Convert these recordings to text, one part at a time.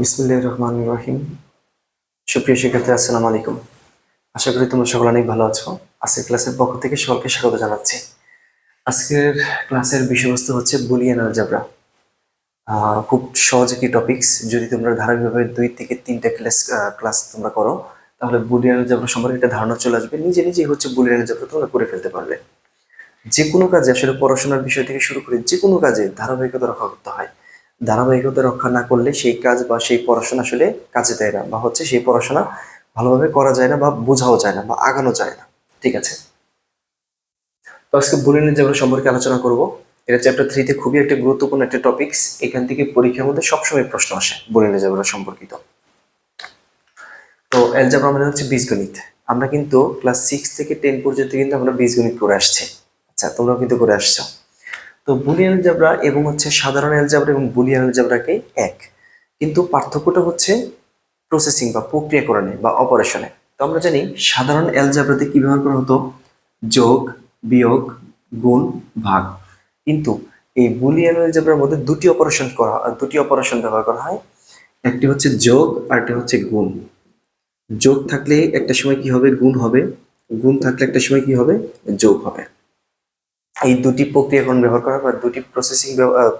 বিসমুল্লাহ রহমান রহিম। সুপ্রিয় শিক্ষার্থী, আসসালামু আলাইকুম। আশা করি তোমরা সকলে অনেক ভালো আছো। আজকের ক্লাসের পক্ষ থেকে সকলকে স্বাগত জানাচ্ছি। আজকের ক্লাসের বিষয়বস্তু হচ্ছে বুলিয়ান আলজাবরা খুব সহজ একটি টপিকস যদি তোমরা ধারাবাহিকভাবে দুই থেকে তিনটা ক্লাস ক্লাস তোমরা করো, তাহলে বুলিয়ান আলজাবরা সম্পর্কে একটা ধারণা চলে আসবে। নিজে নিজেই হচ্ছে বুলিয়ান আলজাবরা তোমরা করে ফেলতে পারবে। যে কোনো কাজে আসলে পড়াশোনার বিষয় থেকে শুরু করে যে কোনো কাজে ধারাবাহিকতা রক্ষা করতে হয়। ধারাবাহিকতা রক্ষা না করলে সেই কাজ বা সেই পড়াশোনা আসলে কাজে দেয় না বা হচ্ছে সেই পড়াশোনা ভালোভাবে করা যায় না বা বোঝাও যায় না বা আগানো যায় না। ঠিক আছে? তো আজকে বুলিনের যেগুলো সম্পর্কে আলোচনা করব। এটা চ্যাপ্টার থ্রিতে খুবই একটা গুরুত্বপূর্ণ একটা টপিকস এখান থেকে পরীক্ষার মধ্যে সবসময় প্রশ্ন আসে বুলিনের যেগুলো সম্পর্কিত। তো অ্যালজাবরা মানে হচ্ছে বীজগণিত। আমরা কিন্তু ক্লাস সিক্স থেকে টেন পর্যন্ত কিন্তু আমরা বীজগণিত করে আসছি। আচ্ছা তোমরাও কিন্তু করে আসছো। তো বুলিয়ান অ্যালজাবরা এবং হচ্ছে সাধারণ অ্যালজাবরা এবং বুলিয়ান অ্যালজাবরাকে এক। কিন্তু পার্থক্যটা হচ্ছে প্রসেসিং বা প্রক্রিয়াকরণে বা অপারেশনে তো আমরা জানি সাধারণ অ্যালজাবরাতে কি ব্যবহার করা হতো? যোগ, বিয়োগ, গুণ, ভাগ। কিন্তু এই বুলিয়ান অ্যালজাবরার মধ্যে দুটি অপারেশন করা, দুটি অপারেশন ব্যবহার করা হয়। একটি হচ্ছে যোগ আর একটি হচ্ছে গুণ। যোগ থাকলে একটা সময় কি হবে? গুণ হবে। গুণ থাকলে একটা সময় কি হবে? যোগ হবে। এই দুটি প্রক্রিয়াকরণ ব্যবহার করা বা দুটি প্রসেসিং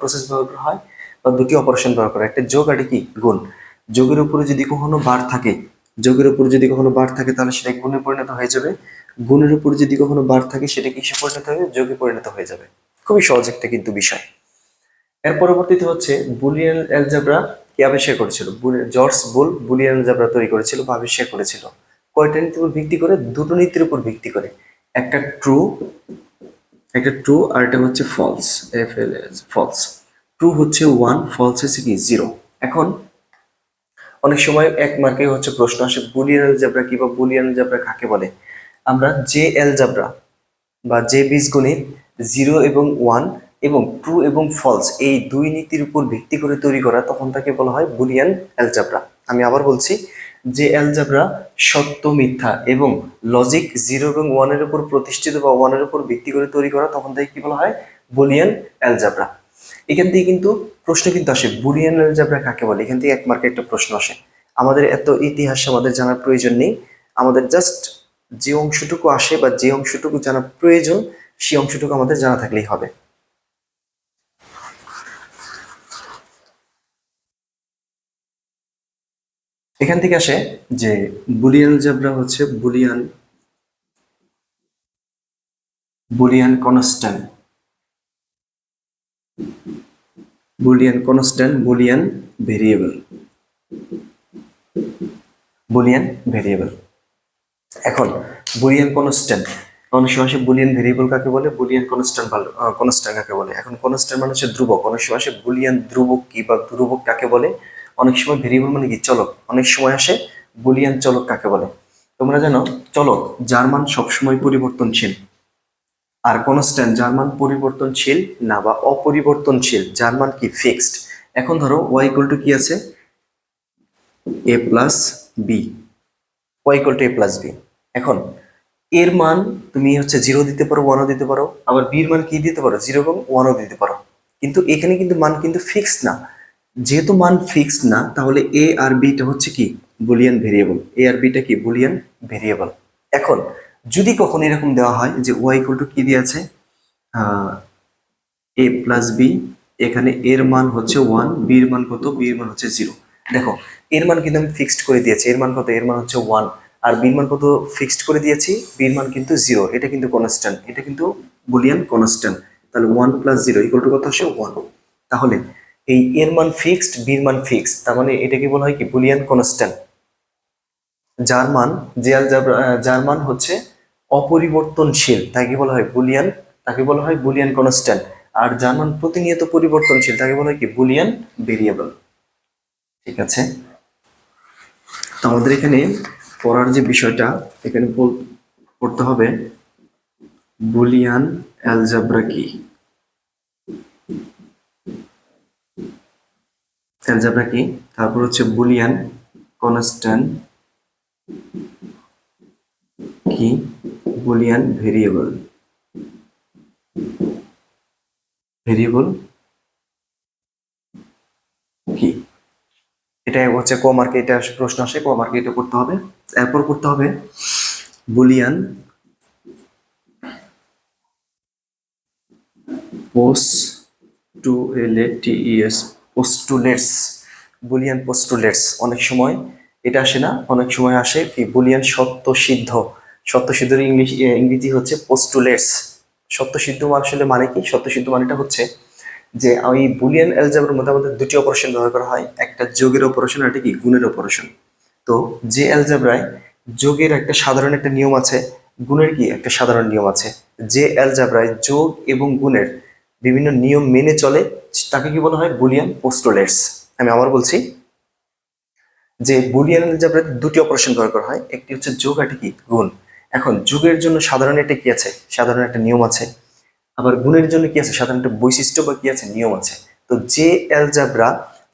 প্রসেস ব্যবহার করা হয় বা দুটি অপারেশন ব্যবহার করা একটা যোগ আর কি? গুণ। যোগের উপরে যদি কখনো বার থাকে, যোগের উপরে যদি কখনো বার থাকে, তাহলে সেটা গুণে পরিণত হয়ে যাবে। গুণের উপরে যদি কখনো বার থাকে, সেটা কিসে পরিণত হবে? যোগে পরিণত হয়ে যাবে। খুবই সহজ একটা কিন্তু বিষয়। এর পরবর্তীতে হচ্ছে বুলিয়ান অ্যালজাবরা কে আবিষ্কার করেছিল? জর্জ বুল বুলিয়ান অ্যালজাবরা তৈরি করেছিল বা আবিষ্কার করেছিল। কয়টা নীতির উপর ভিত্তি করে? দুটো নীতির উপর ভিত্তি করে। একটা ট্রু একটা ট্রু আর এটা হচ্ছে false F L S false true হচ্ছে ওয়ান ফলস হচ্ছে কি? জিরো এখন অনেক সময় এক মার্কে হচ্ছে প্রশ্ন আসে বুলিয়ান অ্যালজাবরা কি বা বুলিয়ান অ্যালজাবরা কাকে বলে? আমরা যে অ্যালজাবরা বা যে বীজগণিত জিরো এবং ওয়ান এবং ট্রু এবং ফলস এই দুই নীতির উপর ভিত্তি করে তৈরি করা তখন তাকে বলা হয় বুলিয়ান অ্যালজাবরা আমি আবার বলছি যে অ্যালজাবরা সত্য, মিথ্যা এবং লজিক জিরো এবং ওয়ানের উপর প্রতিষ্ঠিত বা ওয়ানের উপর ভিত্তি করে তৈরি করা, তখন তাকে কি বলা হয়? বুলিয়ান অ্যালজাবরা এখান থেকে কিন্তু প্রশ্ন কিন্তু আসে বুলিয়ান অ্যালজাবরা কাকে বলে? এখান থেকে এক মার্কে একটা প্রশ্ন আসে। আমাদের এত ইতিহাস আমাদের জানার প্রয়োজন নেই। আমাদের জাস্ট যে অংশটুকু আসে বা যে অংশটুকু জানা প্রয়োজন, সেই অংশটুকু আমাদের জানা থাকলেই হবে। এখান থেকে আসে যে বুলিয়ান জাবরা হচ্ছে Boolean Boolean constant. Boolean constant, Boolean variable. Boolean variable. এখন, বুলিয়ান কনস্ট্যান্ট, অনেক সময় বুলিয়ান ভেরিয়েবল কাকে বলে? বুলিয়ান কনস্ট্যান্ট কনস্ট্যান্ট কাকে বলে? এখন কনস্ট্যান্ট মানে হচ্ছে ধ্রুবক। অনেক সময় বুলিয়ান ধ্রুবক কি বা ধ্রুবক কাকে বলে? অনেক সময় ভেরিয়েবল মানে কি? চলক। অনেক সময় আসে বুলিয়ান চলক কাকে বলে? তোমরা জানো, চলক যার মান সবসময় পরিবর্তনশীল। আর কনস্ট্যান্ট যার মান পরিবর্তনশীল না বা অপরিবর্তনশীল। যার মান কি? ফিক্সড এখন ধরো ওয়াই ইকুয়াল টু কি আছে? A plus B Y equal to A plus B এখন, এর মান তুমি হচ্ছে জিরো দিতে পারো ওয়ানও দিতে পারো। আবার বির মান কি দিতে পারো? জিরো এবং ওয়ানও দিতে পারো। কিন্তু এখানে কিন্তু মান কিন্তু ফিক্সড না। যেহেতু মান ফিক্সড না, তাহলে এ আর বিটা হচ্ছে কি? বুলিয়ান ভেরিয়েবল এ আর বিটা কি? বুলিয়ান ভেরিয়েবল এখন, যদি কখনো এরকম দেওয়া হয় যে ওয়াই ইকুয়াল টু কি দিয়ে আছে এ প্লাস বি এখানে এর মান হচ্ছে ওয়ান বির মান কত? বির মান হচ্ছে জিরো দেখো এর মান কিন্তু আমি ফিক্সড করে দিয়েছি। এর মান কত? এর মান হচ্ছে ওয়ান আর বির মান কত ফিক্সড করে দিয়েছি? বির মান কিন্তু জিরো এটা কিন্তু কনস্ট্যান্ট এটা কিন্তু বুলিয়ান কনস্ট্যান্ট তাহলে one plus zero equal to কত আসে? ওয়ান তাহলে এই এর মান ফিক্সড বির মান ফিক্সড, তার মানে এটাকে বলা হয় কি? Boolean constant. যার মান যে যার মান হচ্ছে অপরিবর্তনশীল, তাকে বলা হয় বুলিয়ান, তাকে বলা হয় বুলিয়ান কনস্ট্যান্ট। আর যার মান প্রতিনিয়ত পরিবর্তনশীল, তাকে বলা হয় কি? Boolean variable. ঠিক আছে? তো আমাদের এখানে পড়ার যে বিষয়টা, এখানে পড়তে হবে বুলিয়ান অ্যালজাবরা কি? অ্যালজাবরা কি? তারপর হচ্ছে বুলিয়ান, কনস্ট্যান্ট, কি? Boolean variable. ভেরিয়েবল কি? এটা হচ্ছে ক মার্কে, এটা প্রশ্ন আসে, ক মার্কে এটা করতে হবে। এরপর করতে হবে বুলিয়ান পোস্টুলেটিএস পোস্টুলেটস বুলিয়ান পোস্টুলেটস অনেক সময় এটা আসে না, অনেক সময় আসে কি বুলিয়ান সত্য সিদ্ধ সত্য সিদ্ধের ইংলিশ ইংরেজি হচ্ছে পোস্টুলেটস সত্য সিদ্ধ আসলে মানে কি? সত্য সিদ্ধ মানেটা হচ্ছে যে ওই বুলিয়ান অ্যালজাবের মধ্যে আমাদের দুটি অপারেশন ব্যবহার করা হয়, একটা যোগের অপারেশন আর কি গুণের অপারেশন তো যে অ্যালজাবরায় যোগের একটা সাধারণ একটা নিয়ম আছে, গুণের কি? একটা সাধারণ নিয়ম আছে। যে অ্যালজাব্রায় যোগ এবং গুণের বিভিন্ন নিয়ম মেনে চলে তাকে কি বলা হয়? বুলিয়ান পোস্টোলেটস আমি আবার বলছি যে বুলিয়ান অ্যালজাব্রাতে দুটি অপারেশন ব্যবহার করা হয়। একটি হচ্ছে যোগ আর কি? গুণ। এখন যোগের জন্য সাধারণ একটা কি আছে? সাধারণ একটা নিয়ম আছে। আবার গুণের জন্য কি আছে? সাধারণ একটা বৈশিষ্ট্য বা কি আছে? নিয়ম আছে। তো যে অ্যালজাব্রা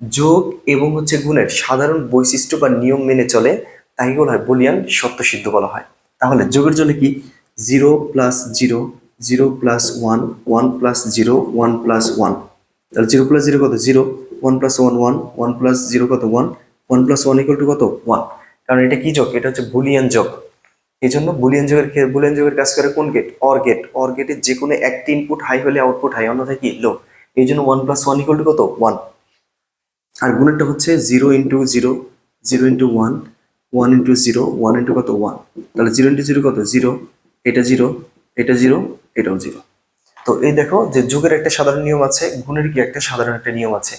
যোগ এবং হচ্ছে গুণের সাধারণ বৈশিষ্ট্য বা নিয়ম মেনে চলে, তাকে বলা হয় বুলিয়ান সত্য সিদ্ধ বলা হয়। তাহলে যোগের জন্য কি? Zero plus zero zero plus one one plus zero one plus one তাহলে জিরো প্লাস জিরো কত? Zero one plus one one one plus zero কত? One one plus one equal to কত? ওয়ান কারণ এটা কি যোগ? এটা হচ্ছে বুলিয়ান যোগ। এই জন্য বুলিয়ান যোগের বুলিয়ান যোগের কাজ করে কোন গেট অর গেট অর গেটের যে কোনো একটি ইনপুট হাই হলে আউটপুট হাই অন্যথায় কি? লো এই জন্য one plus one equal to কত? ওয়ান আর গুণেরটা হচ্ছে zero into zero zero into one one into zero one into কত? ওয়ান তাহলে জিরো ইন্টু জিরো কত? জিরো এটা জিরো এটা জিরো এটাও জিরো তো এই দেখো যে যুগের একটা সাধারণ নিয়ম আছে, গুণের কি একটা সাধারণ একটা নিয়ম আছে।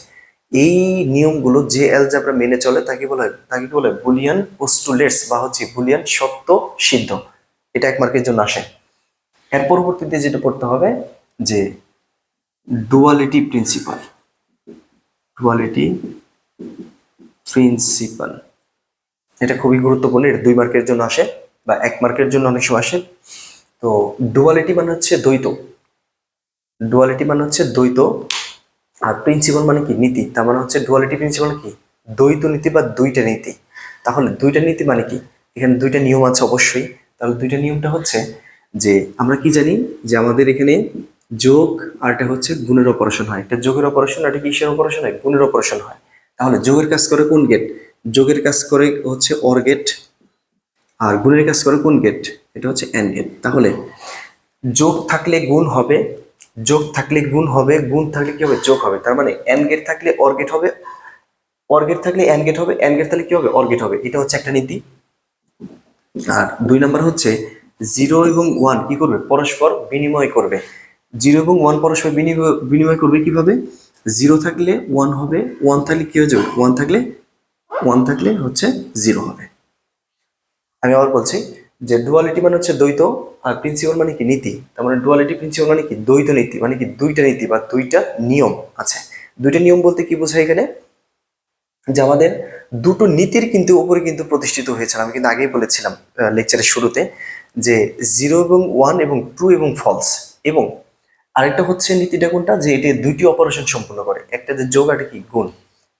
এই নিয়মগুলো যে অ্যালজাবরা মেনে চলে, তাকে বলা তাকে কি বলে? বুলিয়ান পোস্টুলেটস বা হচ্ছে বুলিয়ান সত্য সিদ্ধ। এটা এক মার্কের জন্য আসে। এর পরবর্তীতে যেটা পড়তে হবে যে ডুয়ালিটি প্রিন্সিপাল ডুয়ালিটি প্রিন্সিপাল এটা খুবই গুরুত্বপূর্ণ, এটা দুই মার্কের জন্য আসে বা এক মার্কের জন্য অনেক সময় আসে। তো ডুয়ালিটি মানে হচ্ছে দ্বৈত। ডুয়ালিটি মানে হচ্ছে দ্বৈত আর প্রিন্সিপাল মানে কি? নীতি। তার মানে হচ্ছে ডুয়ালিটি প্রিন্সিপাল কি? দ্বৈত নীতি বা দুইটা নীতি। তাহলে দুইটা নীতি মানে কি? এখানে দুইটা নিয়ম আছে অবশ্যই। তাহলে দুইটা নিয়মটা হচ্ছে যে আমরা কি জানি? যে আমাদের এখানে যোগ আর এটা হচ্ছে গুণের অপারেশন হয়। একটা যোগের অপারেশন আর একটা কিসের অপারেশন হয়? গুণের অপারেশন হয়। তাহলে যোগের কাজ করে কোন গেট যোগের কাজ করে হচ্ছে অর গেট আর গুণের কাজ করে কোন গেট এটা হচ্ছে এন গেট তাহলে যোগ থাকলে গুণ হবে যোগ থাকলে গুণ হবে, গুণ থাকলে কি হবে? যোগ হবে। তার মানে এন গেট থাকলে অর গেট হবে অর গেট থাকলে এন গেট হবে এন গেট থাকলে কি হবে? অর গেট হবে। এটা হচ্ছে একটা নীতি। আর দুই নাম্বার হচ্ছে জিরো এবং ওয়ান কি করবে? পরস্পর বিনিময় করবে। জিরো এবং ওয়ান পরস্পর বিনিময় বিনিময় করবে কীভাবে? জিরো থাকলে ওয়ান হবে ওয়ান থাকলে কি হয়ে যাবে? ওয়ান থাকলে ওয়ান থাকলে হচ্ছে জিরো হবে। আমি আবার বলছি যে ডুয়ালিটি মানে হচ্ছে দ্বৈত আর প্রিন্সিপাল মানে কি নীতি। তার মানে ডুয়ালিটি প্রিন্সিপাল মানে কি? দ্বৈত নীতি মানে কি দুইটা নীতি বা দুইটা নিয়ম আছে। দুইটা নিয়ম বলতে কি বোঝায় এখানে? যে আমাদের দুটো নীতির কিন্তু উপরে কিন্তু প্রতিষ্ঠিত হয়েছে। আমি কিন্তু আগেই বলেছিলাম লেকচারের শুরুতে যে জিরো এবং ওয়ান এবং ট্রু এবং ফলস এবং আরেকটা হচ্ছে নীতিটা কোনটা? যে এটি দুইটি অপারেশন সম্পূর্ণ করে। একটা যে যোগ আর কি? গুণ।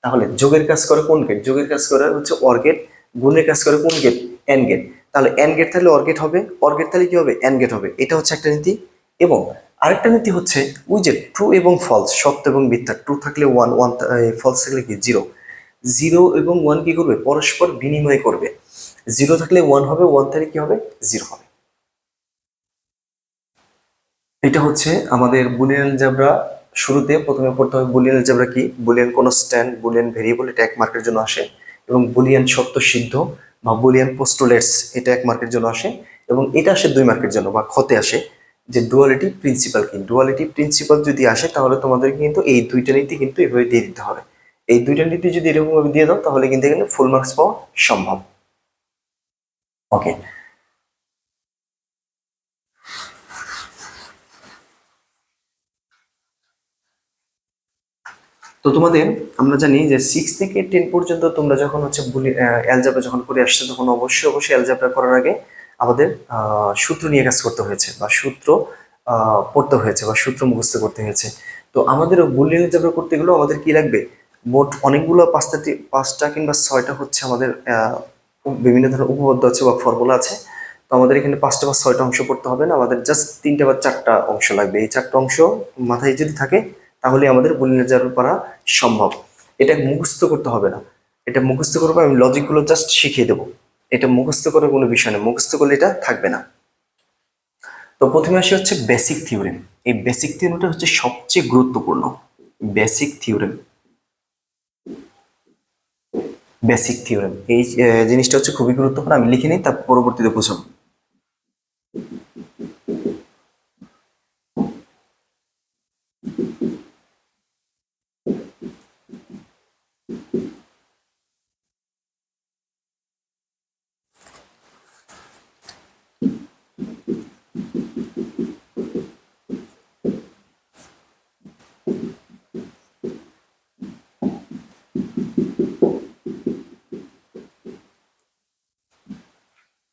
তাহলে যোগের কাজ করে কোন গেট যোগের কাজ করে হচ্ছে অর গেট গুণের কাজ করে কোন গেট এন গেট তাহলে এন গেট থাকলে অর গেট হবে অর গেট থাকলে কি হবে? এন গেট হবে। এটা হচ্ছে একটা নীতি। এবং আরেকটা নীতি হচ্ছে, ওই যে ট্রু এবং ফলস সত্য এবং মিথ্যা ট্রু থাকলে ওয়ান ওয়ান ফলস থাকলে কি? জিরো জিরো এবং ওয়ান কি করবে? পরস্পর বিনিময় করবে। জিরো থাকলে ওয়ান হবে ওয়ান থাকলে কি হবে? জিরো হবে। এটা হচ্ছে আমাদের বুলিয়ান জাবরা শুরুতে। প্রথমে পড়তে হবে বুলিয়ান জাবরা কি? বুলিয়ান কোন স্ট্যান্ড বুলিয়ান ভেরিয়েবল এটা এক মার্কের জন্য আসে। এবং বুলিয়ান সত্য সিদ্ধ। বা বুলিয়ান পোস্টোলেটস এটা এক মার্কের জন্য আসে এবং এটা আসে দুই মার্কের জন্য বা ক্ষতে আসে যে ডুয়ালিটি প্রিন্সিপাল কি? ডুয়ালিটি প্রিন্সিপাল যদি আসে তাহলে তোমাদের কিন্তু এই দুইটা নীতি কিন্তু এভাবে দিয়ে দিতে হবে। এই দুইটা নীতি যদি এরকমভাবে দিয়ে দাও তাহলে কিন্তু এখানে ফুল মার্কস পাওয়া সম্ভব। ওকে তো তোমাদের, আমরা জানি যে সিক্স থেকে টেন পর্যন্ত তোমরা যখন হচ্ছে অ্যালজাবরা যখন করে আসছে, তখন অবশ্যই অবশ্যই অ্যালজাবরা করার আগে আমাদের সূত্র নিয়ে কাজ করতে হয়েছে বা সূত্র পড়তে হয়েছে বা সূত্র মুখস্থ করতে হয়েছে। তো আমাদের বুলিয়ান অ্যালজাবরা করতে গেলেও আমাদের কি লাগবে? মোট অনেকগুলো পাঁচটা পাঁচটা কিংবা ছয়টা হচ্ছে আমাদের বিভিন্ন ধরনের উপপাদ্য আছে বা ফর্মুলা আছে। তো আমাদের এখানে পাঁচটা বা ছয়টা অংশ পড়তে হবে না, আমাদের জাস্ট তিনটা বা চারটা অংশ লাগবে। এই চারটা অংশ মাথায় যদি থাকে তাহলে আমাদের বুলিয়ান অ্যালজাবরা করা সম্ভব। এটা মুখস্থ করতে হবে না। এটা মুখস্থ করব আমি লজিকগুলো জাস্ট শিখিয়ে দেবো। এটা মুখস্থ করার কোনো বিষয় না। মুখস্থ করলে এটা থাকবে না। তো প্রথমে আসি হচ্ছে বেসিক থিওরেম এই বেসিক থিওরেমটা হচ্ছে সবচেয়ে গুরুত্বপূর্ণ। বেসিক থিওরেম বেসিক থিওরেম এই জিনিসটা হচ্ছে খুবই গুরুত্বপূর্ণ। আমি লিখে নিই তার পরবর্তীতে বুঝাবো।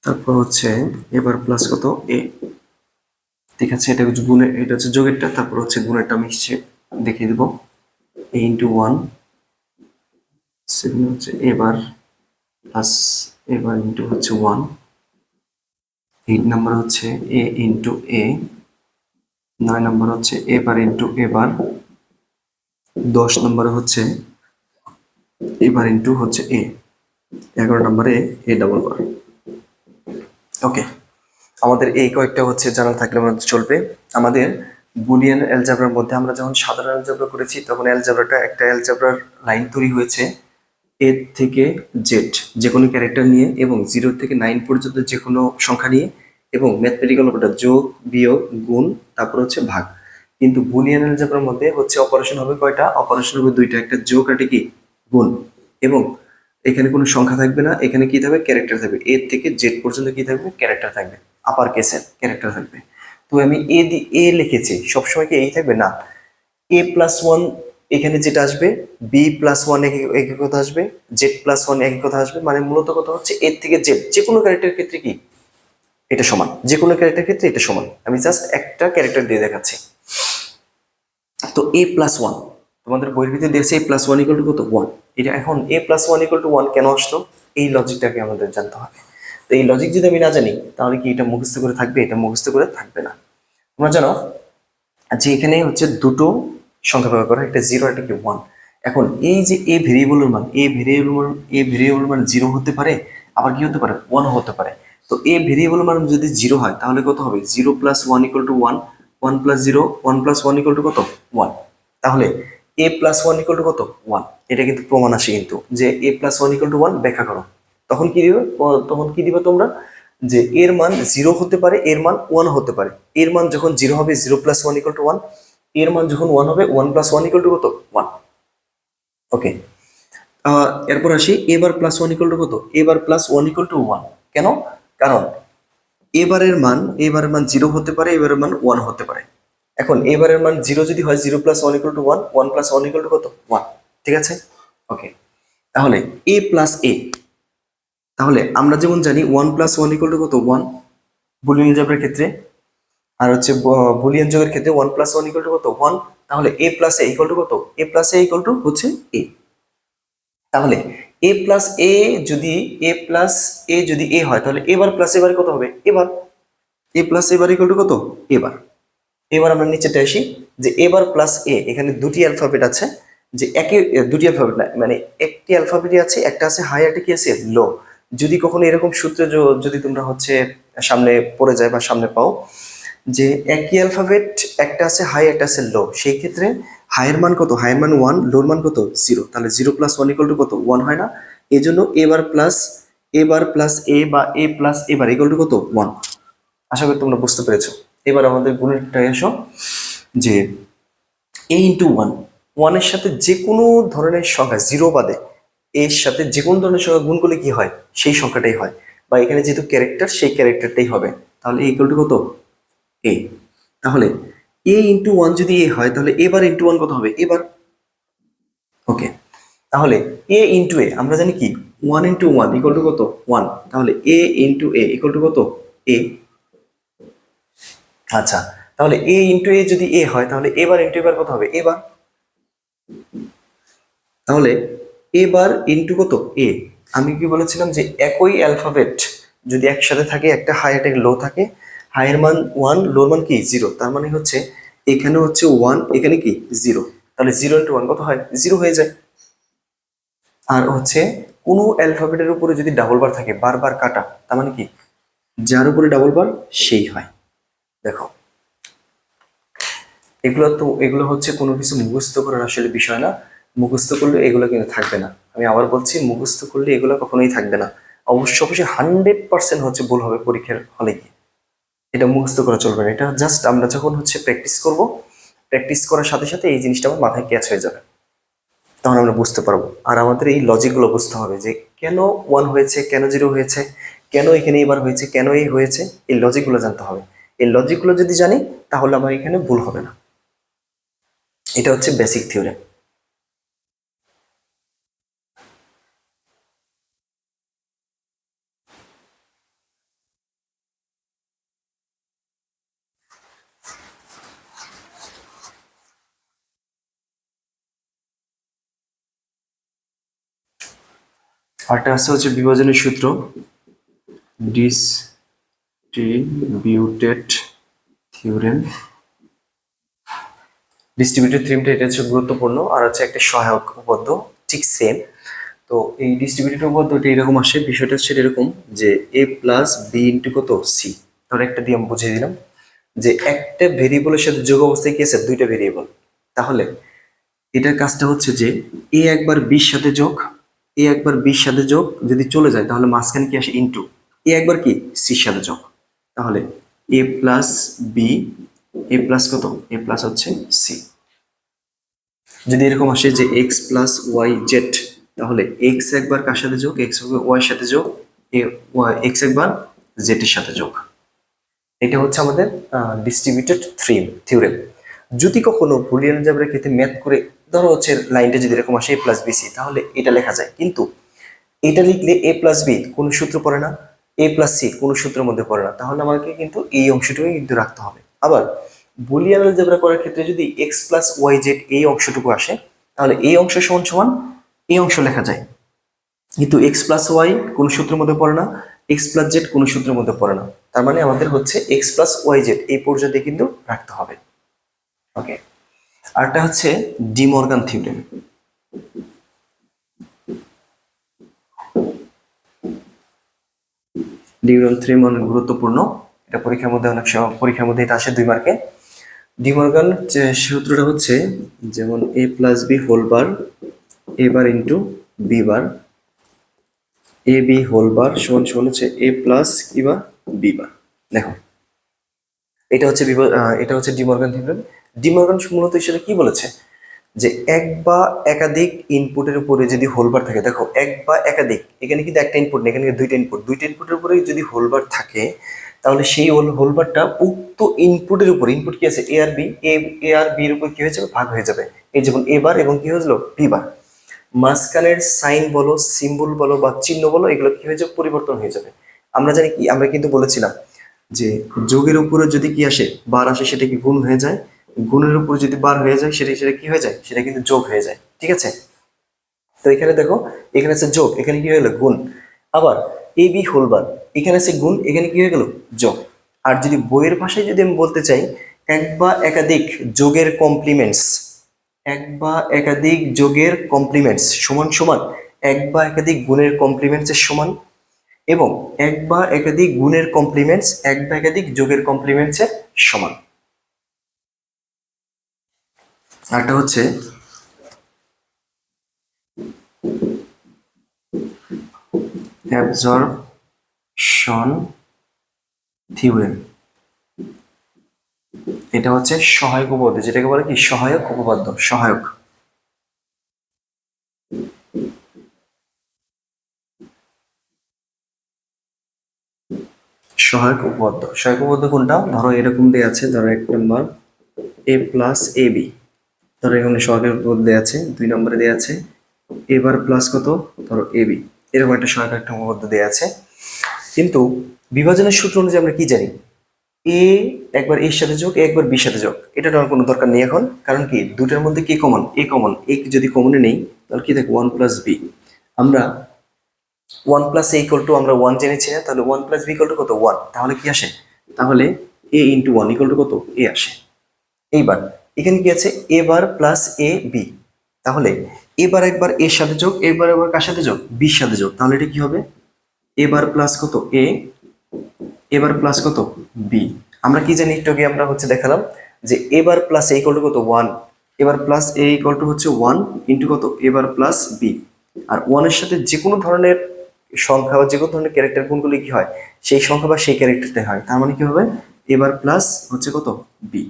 তারপর হচ্ছে, এবার প্লাস কত? এ ঠিক আছে, এটা হচ্ছে গুণের, এটা হচ্ছে যোগেরটা, তারপর হচ্ছে গুণেরটা হিসেবে দেখিয়ে দেবো। এ ইন্টু ওয়ান সেখানে হচ্ছে এবার প্লাস এবার ইন্টু হচ্ছে ওয়ান এইট নাম্বার হচ্ছে এ ইন্টু এ নয় নাম্বার হচ্ছে এবার ইন্টু এবার দশ নম্বরে হচ্ছে এবার ইন্টু হচ্ছে এ এগারো নম্বরে এ ডাবল বার ওকে আমাদের এই কয়েকটা হচ্ছে জানা থাকলে আমাদের চলবে। আমাদের বুলিয়ান অ্যালজাবরার মধ্যে আমরা যখন সাধারণ অ্যালজাবরা করেছি, তখন অ্যালজাবরাটা একটা অ্যালজাবরার লাইন তৈরি হয়েছে। এ থেকে জেড যে কোনো ক্যারেক্টার নিয়ে এবং জিরো থেকে নাইন পর্যন্ত যে কোনো সংখ্যা নিয়ে এবং ম্যাথমেটিক্যাল অপারেটর যোগ, বিয়োগ, গুণ, তারপর হচ্ছে ভাগ। কিন্তু বুলিয়ান অ্যালজাবরার মধ্যে হচ্ছে অপারেশন হবে কয়টা? অপারেশন হবে দুইটা, একটা যোগ আর কি? গুণ। এবং এখানে কোনো সংখ্যা থাকবে না, এখানে কি থাকবে? ক্যারেক্টার থাকবে। এ থেকে জেড পর্যন্ত কি থাকবে? ক্যারেক্টার থাকবে। আপার কেসের ক্যারেক্টার থাকবে। তো আমি এ দি এ লিখেছি। সবসময় কি এই থাকবে? না। এ প্লাস ওয়ান এখানে যেটা আসবে বি প্লাস ওয়ান একই কথা আসবে? জেড প্লাস ওয়ান একই কথা আসবে? মানে মূলত কথা হচ্ছে এর থেকে জেড যে কোনো ক্যারেক্টারের ক্ষেত্রে কি? এটা সমান। যে কোনো ক্যারেক্টার ক্ষেত্রে এটা সমান। আমি জাস্ট একটা ক্যারেক্টার দিয়ে দেখাচ্ছি। তো এ প্লাস ওয়ান তোমাদের বইয়ের ভিতরে দিয়েছে A plus one equal to কত? ওয়ান এটা এখন A plus one equal to one কেন আসলো? এই লজিকটাকে আমাদের জানতে হবে। তো এই লজিক যদি আমি না জানি, তাহলে কি এটা মুখস্থ করে থাকবে? এটা মুখস্থ করে থাকবে না। তোমরা জানো যে এখানে হচ্ছে দুটো সংখ্যা ব্যবহার করা একটা জিরো একটা কি ওয়ান এখন এই যে এ ভেরিয়েবলের মান এ ভেরিয়েবল এ ভেরিয়েবল মান জিরো হতে পারে, আবার কি হতে পারে? ওয়ান হতে পারে। তো এ ভেরিয়েবল মান যদি জিরো হয়, তাহলে কত হবে? Zero plus one equal to one one plus zero one plus one equal to কত? ওয়ান তাহলে A plus one equal to কত? ওয়ান এটা কিন্তু প্রমাণ আসে কিন্তু, যে A plus one equal to one ব্যাখ্যা করো। তখন কি দিবে? তখন কি দিবে তোমরা? যে এর মান জিরো হতে পারে, এর মান ওয়ান হতে পারে। এর মান যখন জিরো হবে zero plus one equal to one এর মান যখন ওয়ান হবে one plus one equal to কত? ওয়ান ওকে এরপর আসি A bar plus one equal to কত? A bar plus one equal to one কেন? কারণ এবারের মান এবারের মান জিরো হতে পারে এবারের মান ওয়ান হতে পারে। এখন এবারের মান জিরো যদি হয় zero plus one equal to one one plus one equal to কত? ওয়ান ঠিক আছে? ওকে তাহলে এ প্লাস এ তাহলে, আমরা যেমন জানি one plus one equal to কত? ওয়ান বুলিয়ান যোগের ক্ষেত্রে আর হচ্ছে বুলিয়ান যোগের ক্ষেত্রে one plus one equal to কত? ওয়ান তাহলে এ প্লাস এ টু কত? এ প্লাস এ টু হচ্ছে এ তাহলে এ প্লাস এ যদি এ প্লাস এ যদি এ হয়, তাহলে এবার প্লাস এবারে কত হবে? এবার A plus A bar equal to কত? এবার এবার আমরা নিচেটা আসি, যে এবার প্লাস এ এখানে দুটি অ্যালফাবেট আছে, যে একে দুটি অ্যালফাবেট না মানে একটি অ্যালফাবেটই আছে, একটা আছে হাই একটা কি আছে লো যদি কখনো এরকম সূত্রে যদি তোমরা হচ্ছে সামনে পড়ে যায় বা সামনে পাও যে একই অ্যালফাবেট একটা আছে হাই একটা আছে লো সেই ক্ষেত্রে হাইয়ের মান কত? হাইয়ের মান ওয়ান লোর মান কত? জিরো তাহলে zero plus one equal to কত? ওয়ান হয় না। এই জন্য এবার প্লাস এবার প্লাস এ বা A plus A bar equal to কত? ওয়ান আশা করি তোমরা বুঝতে পেরেছ। এবার আমাদের গুণেরটাই আসো যে এ ইন্টু ওয়ান ওয়ানের সাথে যে কোনো ধরনের সংখ্যা জিরো বাদে এর সাথে যে কোনো ধরনের সংখ্যা গুণ করলে কি হয়? সেই সংখ্যাটাই হয়। বা এখানে যেহেতু ক্যারেক্টার সেই ক্যারেক্টারটাই হবে। তাহলে ইকুয়াল টু কত? এ তাহলে এ ইন্টু ওয়ান যদি এ হয়, তাহলে এবার ইন্টু ওয়ান কত হবে? এবার ওকে তাহলে এ ইন্টু এ আমরা জানি কি? One into one equal to কত? ওয়ান তাহলে A into A equal to কত? এ আচ্ছা তাহলে এ ইন্টু এ যদি এ হয়, তাহলে এবার ইন্টু এবার কত হবে? এবার তাহলে এবার ইন্টু কত? এ আমি কি বলেছিলাম যে একই অ্যালফাবেট যদি একসাথে থাকে, একটা হাই একটা লো থাকে হাইয়ের মান ওয়ান লোর মান কি? জিরো। তার মানে হচ্ছে এখানে হচ্ছে ওয়ান, এখানে কি? জিরো। তাহলে জিরো ইন্টু ওয়ান কত হয়? জিরো হয়ে যায়। আর হচ্ছে কোনো অ্যালফাবেটের উপরে যদি ডাবল বার থাকে বারবার কাটা, তার মানে কি? যার উপরে ডাবল বার সেই হয়। দেখো। এগুলো তো, এগুলো হচ্ছে কোনো কিছু মুখস্থ করার আসলে বিষয় না। মুখস্থ করলে এগুলো কিন্তু থাকবে না। আমি আবার বলছি, মুখস্থ করলে এগুলো কখনোই থাকবে না। অবশ্য অবশ্যই হান্ড্রেড পার্সেন্ট হচ্ছে ভুল হবে পরীক্ষার হলে গিয়ে। এটা মুখস্থ করা চলবে না। এটা জাস্ট আমরা যখন হচ্ছে প্র্যাকটিস করব প্র্যাকটিস করার সাথে সাথে এই জিনিসটা আমার মাথায় ক্যাচ হয়ে যাবে। তখন আমরা বুঝতে পারব। আর আমাদের এই লজিকগুলো বুঝতে হবে যে কেন ওয়ান হয়েছে, কেন জিরো হয়েছে, কেন এখানে এবার হয়েছে, কেন এই হয়েছে, এই লজিকগুলো জানতে হবে। এই লজিকগুলো যদি জানি, তাহলে আমার এখানে ভুল হবে না। এটা হচ্ছে বেসিক থিওরেম আরটা আছে হচ্ছে বিভাজনের সূত্র। ডিস্ট্রিবিউটেড থিওরেম ডিস্ট্রিবিউটেড থিওরেমটা এটা হচ্ছে গুরুত্বপূর্ণ আর হচ্ছে একটা সহায়ক উপপাদ্য, ঠিক সেম তো এই ডিস্ট্রিবিউটেড উপপাদ্যটা এরকম আসে, বিষয়টা হচ্ছে এরকম যে এ প্লাস বি ইন্টু কত? সি ধর একটা দিয়ে আমি বুঝিয়ে দিলাম যে একটা ভেরিয়েবলের সাথে যোগ অবস্থায় কি আছে? দুইটা ভেরিয়েবল। তাহলে এটার কাজটা হচ্ছে যে এ একবার বির সাথে যোগ এ একবার বির সাথে যোগ যদি চলে যায়, তাহলে মাঝখানে কি আসে ইন্টু এ একবার কি? সির সাথে যোগ। তাহলে A plus B A plus কত? এ প্লাস হচ্ছে সি যদি এরকম আসে যে এক্স প্লাস ওয়াই জেড তাহলে এক্স একবার কার সাথে যোগ? এক্স ওয়াই সাথে যোগ, এ ওয়াই এক্স একবার জেড এর সাথে যোগ। এটা হচ্ছে আমাদের ডিস্ট্রিবিউটেড থ্রিম থিওরেম যদি কখনো বুলিয়ান জাবরের ক্ষেত্রে ম্যাথ করে ধরো হচ্ছে লাইনটা যদি এরকম আসে এ প্লাস বিসি তাহলে এটা লেখা যায়। কিন্তু এটা লিখলে এ প্লাস বি কোনো সূত্র পড়ে না। এ প্লাস সি কোনো সূত্রের মধ্যে পড়ে না। তাহলে আমাকে কিন্তু এই অংশটুকু কিন্তু রাখতে হবে। আবার বুলিয়ান আলজেব্রা করার ক্ষেত্রে যদি এক্স প্লাস ওয়াই জেড এই অংশটুকু আসে, তাহলে এই অংশ সমান সমান এই অংশ লেখা যায়। কিন্তু এক্স প্লাস ওয়াই কোন সূত্রের মধ্যে পড়ে না এক্স প্লাস জেড কোন সূত্রের মধ্যে পড়ে না। তার মানে আমাদের হচ্ছে এক্স প্লাস ওয়াই জেড এই পর্যায়ে কিন্তু রাখতে হবে। ওকে আরটা হচ্ছে ডিমর্গান থিওরেম। ডিমর্গান থিওরেম অনেক গুরুত্বপূর্ণ। এটা পরীক্ষার মধ্যে অনেক পরীক্ষার মধ্যে এটা আসে দুই মার্কে। ডিমর্গান সূত্রটা হচ্ছে, যেমন A plus B whole bar A bar into B bar A B whole bar সমান সমান হচ্ছে এ প্লাস কি বার বি বার দেখো, এটা হচ্ছে এটা হচ্ছে ডিমর্গান থিওরেম। ডিমর্গান মূলত হিসেবে কি বলেছে? যে এক বা একাধিক ইনপুটের উপরে যদি হোলবার থাকে, দেখো এক বা একাধিক, এখানে কিন্তু একটা ইনপুট নেই, এখানে দুইটা ইনপুট দুইটা ইনপুটের উপরে যদি হোলবার থাকে, তাহলে সেই হোল হোলবারটা উক্ত ইনপুটের উপর ইনপুট কি আছে? এ আর বি এ আর বি এর উপর কি হয়ে যাবে? ভাগ হয়ে যাবে। এই যেমন এ বার এবং কি হয়েছিল বি বার মাঝখানের সাইন বলো সিম্বল বলো বা চিহ্ন বলো, এগুলো কি হয়ে যাবে? পরিবর্তন হয়ে যাবে। আমরা জানি কি, আমরা কিন্তু বলেছিলাম যে যোগের উপরে যদি কি আসে বার আসে, সেটা কি গুণ হয়ে যায়? গুণের উপর যদি বার হয়ে যায়, সেটা সেটা কি হয়ে যায়? সেটা কিন্তু যোগ হয়ে যায়। ঠিক আছে? তো এখানে দেখো, এখানে আছে যোগ, এখানে কি হয়ে গেল? গুণ। আবার এ, বি হোল বার। এখানে আছে গুণ, এখানে কি হয়ে গেল? যোগ। আর যদি বইয়ের ভাষায় যদি আমি বলতে চাই, এক বা একাধিক যোগের কমপ্লিমেন্টস এক বা একাধিক যোগের কমপ্লিমেন্টস সমান সমান, এক বা একাধিক গুণের কমপ্লিমেন্টসের সমান এবং এক বা একাধিক গুণের কমপ্লিমেন্টস এক বা একাধিক যোগের কমপ্লিমেন্টসের সমান। আরটা হচ্ছে অ্যাবজর্পশন থিওরেম। এটা হচ্ছে সহায়ক উপপাদ্য, যেটাকে বলে কি? সহায়ক উপপাদ্য, সহায়ক। সহায়ক উপপাদ্য। সহায়ক উপপাদ্য কোনটা? ধরো এরকম দেয়া আছে, ধরো এক নম্বর এ প্লাস এ বি ধরো এখানে সহায়ক উপপাদ্য দেওয়া আছে, দুই নম্বরে দেওয়া আছে। এ বার প্লাস কত? ধরো এ বি এরকম একটা সহায়ক একটা উপপাদ্য দেওয়া আছে। কিন্তু বিভাজনের সূত্র অনুযায়ী আমরা কি জানি? এ একবার এর সাথে যোগ একবার বির সাথে যোগ। এটা আমার কোনো দরকার নেই এখন। কারণ কি? দুটার মধ্যে কে কমন এ কমন এ যদি কমনে নেই, তাহলে কি থাকে? ওয়ান প্লাস বি আমরা ওয়ান প্লাস এ টু আমরা ওয়ান জেনেছি না, তাহলে ওয়ান প্লাস বি টু কত? ওয়ান তাহলে কি আসে? তাহলে A into one equal to কত? এ আসে। এইবার এখানে কি আছে? এ বার প্লাস এ বি তাহলে এবার একবার এর সাথে যোগ এবার একবার কার সাথে যোগ? বির সাথে যোগ। তাহলে এটা কি হবে? এবার প্লাস কত? এ এবার প্লাস কত? বি আমরা কি জানি? একটু আগে আমরা হচ্ছে দেখালাম যে A bar plus A equal to কত? One A bar plus A equal to হচ্ছে ওয়ান ইন্টু কত? এবার প্লাস বি আর ওয়ানের সাথে যে কোনো ধরনের সংখ্যা বা যে কোনো ধরনের ক্যারেক্টার কোনগুলি কি হয়? সেই সংখ্যা বা সেই ক্যারেক্টারটাই হয়। তার মানে কি হবে? এবার প্লাস হচ্ছে কত? বি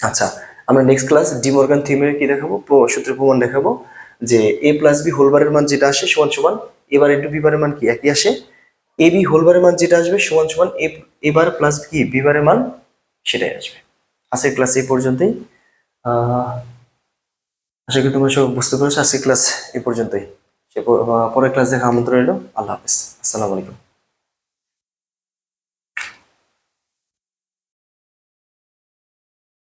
আচ্ছা আমরা নেক্সট ক্লাস ডিমর্গান থিমের কি দেখাবো? সূত্রের প্রমাণ দেখাবো যে এ প্লাস বি হোলবারের মান যেটা আসে, সমান সমান এবার ইন্টু বি বারের মান কি একই আসে? এ বি হোলবারের মান যেটা আসবে, সমান সমান এ এবার প্লাস কি বি বারের মান সেটাই আসবে। আজকের ক্লাস এই পর্যন্তই। আশা করি তোমরা সব বুঝতে পেরেছ, আজকের ক্লাস এই পর্যন্তই। পরের ক্লাস দেখা আমন্ত্রণ রইল। আল্লাহ হাফিজ। আসসালামু আলাইকুম।